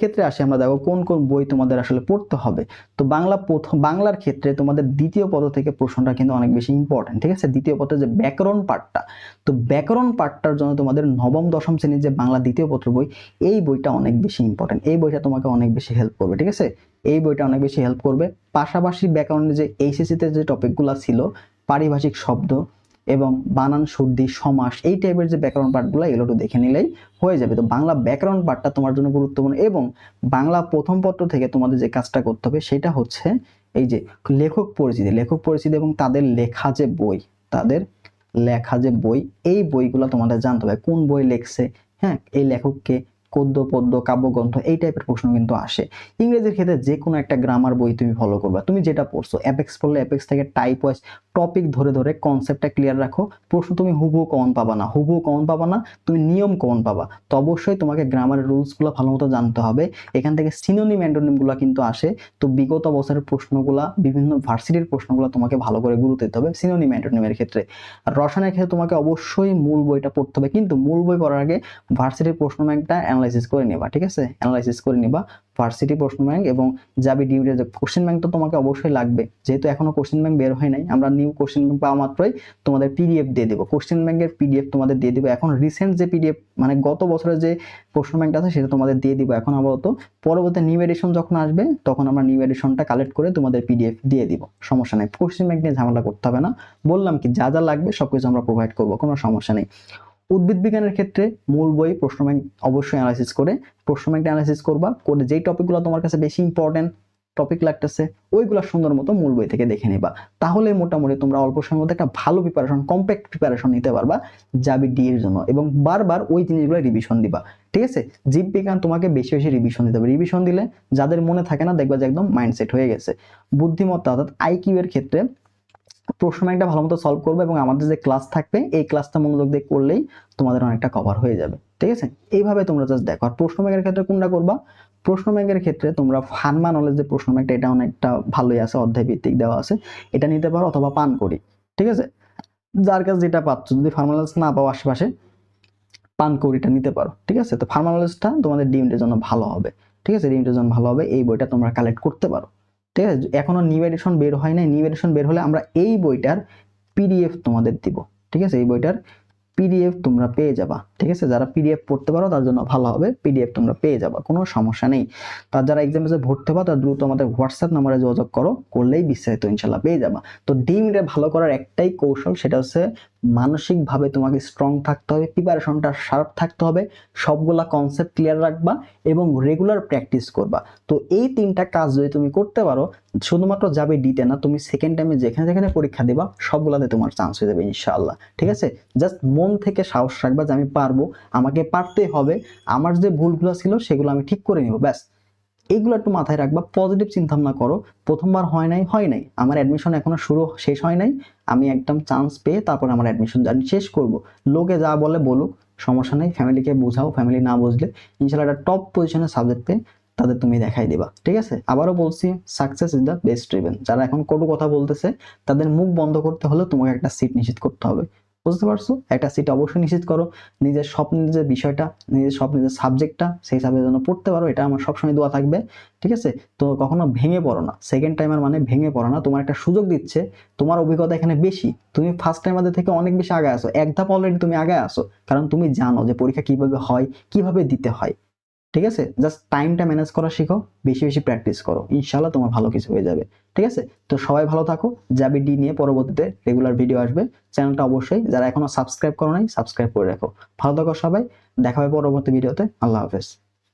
ক্ষেত্রে আসে আমরা, দেখো কোন কোন বই তোমাদের আসলে পড়তে হবে। তো বাংলা প্রথম বাংলার ক্ষেত্রে তোমাদের দ্বিতীয় পদ থেকে প্রশ্নটা কিন্তু অনেক বেশি ইম্পর্টেন্ট ঠিক আছে? দ্বিতীয় পদে যে ব্যাকরণ পাঠটা, তো ব্যাকরণ পাঠটার জন্য তোমাদের নবম, দশম শ্রেণির যে বাংলা দ্বিতীয় পত্র বই, এই বইটা অনেক বেশি ইম্পর্টেন্ট এই বইটা তোমাকে অনেক বেশি হেল্প করবে, ঠিক আছে? এই বইটা অনেক বেশি হেল্প করবে। পাশাপাশি ব্যাকরণের যে এইচএসিতে যে টপিকগুলো ছিল, পারিভাষিক শব্দ এবং বানান শুদ্ধি সমাস এই টাইপের যে ব্যাকরণ পাঠগুলো এগুলো একটু দেখে নিলেই হয়ে যাবে। তো বাংলা ব্যাকরণ পাঠটা তোমার জন্য গুরুত্বপূর্ণ এবং বাংলা প্রথম পত্র থেকে তোমাদের যে কাজটা করতে হবে, সেটা হচ্ছে এই যে লেখক পরিচিতি লেখক পরিচিতি এবং তাদের লেখা যে বই, তাদের লেখা যে বই, এই বইগুলো তোমাদের জানতে হবে। কোন বই লেখছে? হ্যাঁ এই লেখককে গদ্য পদ্য, কাব্যগ্রন্থ এই টাইপের প্রশ্ন কিন্তু আসে। ইংরেজির ক্ষেত্রে যে কোনো একটা গ্রামার বই তুমি ফলো করবে। তুমি যেটা পড়ছো অ্যাপেক্স পড়লে অ্যাপেক্স থেকে টাইপ ওয়াইজ টপিক ধরে ধরে কনসেপ্টটা ক্লিয়ার রাখো। প্রশ্ন তুমি হুবহু কমন পাবা না। হুবহু কমন পাবা না, তুমি নিয়ম কমন পাবা। তো অবশ্যই তোমাকে গ্রামারের রুলসগুলো ভালো মতো জানতে হবে। এখান থেকে সিনোনিম অ্যান্টোনিমগুলো কিন্তু আসে। তো বিগত বছরের প্রশ্নগুলা, বিভিন্ন ভার্সিটির প্রশ্নগুলো তোমাকে ভালো করে গুরুত্ব দিতে হবে সিনোনিম অ্যান্টোনিমের ক্ষেত্রে। রসায়নের ক্ষেত্রে তোমাকে অবশ্যই মূল বইটা পড়তে হবে। কিন্তু মূল বই পড়ার আগে ভার্সিটির প্রশ্ন ব্যাংকটা অ্যানালাইসিস করে নেবা, ঠিক আছে? অ্যানালাইসিস করে নিবা ভার্সিটি প্রশ্ন ব্যাংক এবং যাবি ডিউটির যে কোশ্চেন ব্যাংক তো তোমাকে অবশ্যই লাগবে। যেহেতু এখনও কোশ্চেন ব্যাংক বের হয় নাই, আমরা নিউ কোশ্চেন ব্যাংক পাওয়া মাত্রই তোমাদের পিডিএফ দিয়ে দেবো। কোশ্চেন ব্যাংকের পিডিএফ তোমাদের দিয়ে দিব। এখন রিসেন্ট যে পিডিএফ মানে গত বছরের যে প্রশ্ন ব্যাংকটা আছে, সেটা তোমাদের দিয়ে দিব। এখন আপাতত পরবর্তী নিউ এডিশন যখন আসবে, তখন আমরা নিউ এডিশনটা কালেক্ট করে তোমাদের পিডিএফ দিয়ে দিব। সমস্যা নেই। কোশ্চেন ব্যাংক নিয়ে ঝামেলা করতে হবে না। বললাম কি, যা যা লাগবে সব কিছু আমরা প্রোভাইড করব, কোনো সমস্যা নেই। উদ্ভিদ বিজ্ঞানের ক্ষেত্রে মূল বই প্রশ্ন ব্যাংক অবশ্যই অ্যানালাইসিস করে প্রশ্ন ব্যাংকটা অ্যানালাইসিস করবা, করে যেই টপিকগুলো তোমার কাছে বেশি ইম্পর্টেন্ট টপিক লাগতেছে, ওইগুলো সুন্দর মতো মূল বই থেকে দেখে নিবা। তাহলে মোটামুটি তোমরা অল্প সময়ের মধ্যে একটা ভালো প্রিপারেশন কম্প্যাক্ট প্রিপারেশন নিতে পারবা যাবি ডি এর জন্য এবং বারবার ওই জিনিসগুলো রিভিশন দিবা। ঠিক আছে? জীববিজ্ঞান তোমাকে বেশি বেশি রিভিশন দিতে হবে। রিভিশন দিলে যাদের মনে থাকে না, দেখবা যে একদম মাইন্ডসেট হয়ে গেছে। বুদ্ধিমত্তা অর্থাৎ আইকিউ এর ক্ষেত্রে প্রশ্ন ব্যাংকটা ভালো মতো সলভ করবে এবং আমাদের যে ক্লাস থাকবে, এই ক্লাসটা মনোযোগ দিয়ে করলেই তোমাদের অনেকটা কভার হয়ে যাবে, ঠিক আছে? এইভাবে তোমরা জাস্ট দেখো। আর প্রশ্ন ব্যাংকের ক্ষেত্রে কোনটা করবা? প্রশ্ন ব্যাংকের ক্ষেত্রে তোমরা ফার্মা নলেজ যে প্রশ্ন ব্যাংকটা এটা অনেকটা ভালোই আছে, অধ্যায় ভিত্তিক দেওয়া আছে। এটা নিতে পারো অথবা পান করি, ঠিক আছে? যার কাছে যেটা পাচ্ছ, যদি ফার্মা নলেজ না পাও আশেপাশে, পান কৌড়িটা নিতে পারো, ঠিক আছে? তো ফার্মা নলেজটা তোমাদের ডিমটের জন্য ভালো হবে, ঠিক আছে? ডিমটের জন্য ভালো হবে, এই বইটা তোমরা কালেক্ট করতে পারো। ঠিক আছে? এখনও নিউ এডিশন বের হয় নাই। নিউ এডিশন বের হলে আমরা এই বইটার পিডিএফ তোমাদের দিব। ঠিক আছে? এই বইটার পিডিএফ তোমরা পেয়ে যাবা। ঠিক আছে? যারা পিডিএফ পড়তে পারো, তার জন্য ভালো হবে। পিডিএফ তোমরা পেয়ে যাবা। কোনো সমস্যা নেই। তার যারা এক্সামে ভর্তি হবা, তার দ্রুত আমাদের হোয়াটসঅ্যাপ নাম্বারে যোগাযোগ করো। করলেই বিস্তারিত ইনশাল্লাহ পেয়ে যাবা। তো ডিমটা ভালো করার একটাই কৌশল, সেটা হচ্ছে মানসিকভাবে তোমাকে স্ট্রং থাকতে হবে প্রিপারেশনটা শার্প থাকতে হবে, সবগুলা কনসেপ্ট ক্লিয়ার রাখবা এবং রেগুলার প্র্যাকটিস করবা। তো এই তিনটা কাজ যদি তুমি করতে পারো, শুধুমাত্র যাবে ডিতে না, তুমি সেকেন্ড টাইমে যেখানে যেখানে পরীক্ষা দিবা, সবগুলাতে তোমার চান্স হয়ে যাবে ইনশাআল্লাহ। ঠিক আছে? জাস্ট মন থেকে সাহস রাখবা যে আমি পারব, আমাকে পারতে হবে, আমার যে ভুলগুলো ছিল সেগুলো আমি ঠিক করে নিব, ব্যাস। এইগুলো একটু মাথায় রাখবা পজিটিভ চিন্তা ভাবনা করো। প্রথমবার হয় নাই হয় নাই। আমার অ্যাডমিশন এখনও শুরু শেষ হয় নাই। আমি একদম চান্স পেয়ে তারপর আমার অ্যাডমিশন জার্নি শেষ করব। লোকে যা বলে বলুক, সমস্যা নেই। ফ্যামিলিকে বোঝাও ফ্যামিলি না বুঝলে ইনশাল্লাহ একটা টপ পজিশনের সাবজেক্ট পেয়ে তাদের তুমি দেখাই দিবা। ঠিক আছে? আবারও বলছি success is the best driven যারা এখন কটু কথা বলতেছে, তাদের মুখ বন্ধ করতে হলে তোমাকে একটা সিট নিশ্চিত করতে হবে। বুঝতে পারছ? একটা সিট অবশ্যই নিশ্চিত করো। নিজের স্বপ্নের যে বিষয়টা, নিজের স্বপ্নের যে সাবজেক্টটা সেই হিসাবে যেন পড়তে পারো। এটা আমার সবসময় দোয়া থাকবে, ঠিক আছে? তো কখনো ভেঙে পড়ো না। সেকেন্ড টাইমার মানে ভেঙে পড়ো না। তোমার একটা সুযোগ দিচ্ছে। তোমার অভিজ্ঞতা এখানে বেশি। তুমি ফার্স্ট টাইমারদের থেকে অনেক বেশি আগে আসো এক ধাপ অলরেডি তুমি আগে আসো কারণ তুমি জানো যে পরীক্ষা কীভাবে হয়, কীভাবে দিতে হয়। ঠিক আছে? জাস্ট টাইমটা ম্যানেজ করা শিখো, বেশি বেশি প্র্যাকটিস করো। ইনশাল্লাহ তোমার ভালো কিছু হয়ে যাবে। ঠিক আছে? তো সবাই ভালো থাকো। যাবি ডি নিয়ে পরবর্তীতে রেগুলার ভিডিও আসবে। চ্যানেলটা অবশ্যই যারা এখনও সাবস্ক্রাইব করো নাই সাবস্ক্রাইব করে রাখো। ভালো থাকো সবাই। দেখা হবে পরবর্তী ভিডিওতে আল্লাহ হাফেজ।